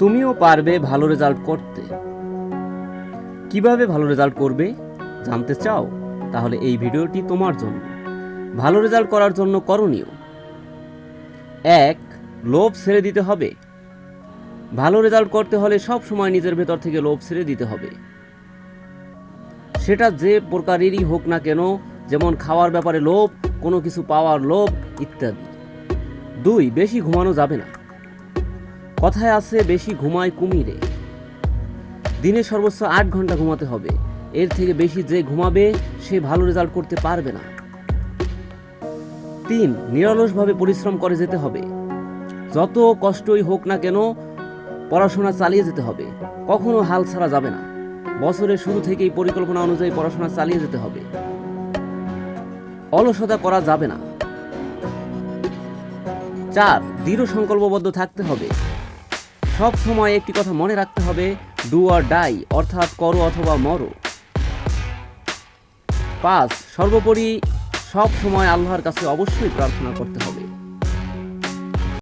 তুমিও পারবে ভালো রেজাল্ট করতে। কীভাবে ভালো রেজাল্ট করবে জানতে চাও? তাহলে এই ভিডিওটি তোমার জন্য। ভালো রেজাল্ট করার জন্য করণীয়। এক, লোভ ছেড়ে দিতে হবে। ভালো রেজাল্ট করতে হলে সব সময় নিজের ভেতর থেকে লোভ ছেড়ে দিতে হবে। সেটা যে প্রকারেরই হোক না কেন, যেমন খাওয়ার ব্যাপারে লোভ, কোনো কিছু পাওয়ার লোভ ইত্যাদি। দুই, বেশি ঘুমানো যাবে না। কথায় আছে, বেশি ঘুমায় কুমিরে। দিনে সর্বোচ্চ আট ঘণ্টা ঘুমাতে হবে। এর থেকে বেশি যে ঘুমাবে, সে ভালো রেজাল্ট করতে পারবে না। তিন, নিরলসভাবে পরিশ্রম করে যেতে হবে। যত কষ্টই হোক না কেন, পড়াশোনা চালিয়ে যেতে হবে। কখনো হাল ছাড়া যাবে না। বছরের শুরু থেকেই পরিকল্পনা অনুযায়ী পড়াশোনা চালিয়ে যেতে হবে। অলসতা করা যাবে না। চার, দৃঢ় সংকল্পবদ্ধ থাকতে হবে। সব সময় একটি কথা মনে রাখতে হবে ডু আর ডাই অর্থাৎ করো অথবা মরো। পাঁচ, সর্বোপরি সব সময় আল্লাহর কাছে অবশ্যই প্রার্থনা করতে হবে।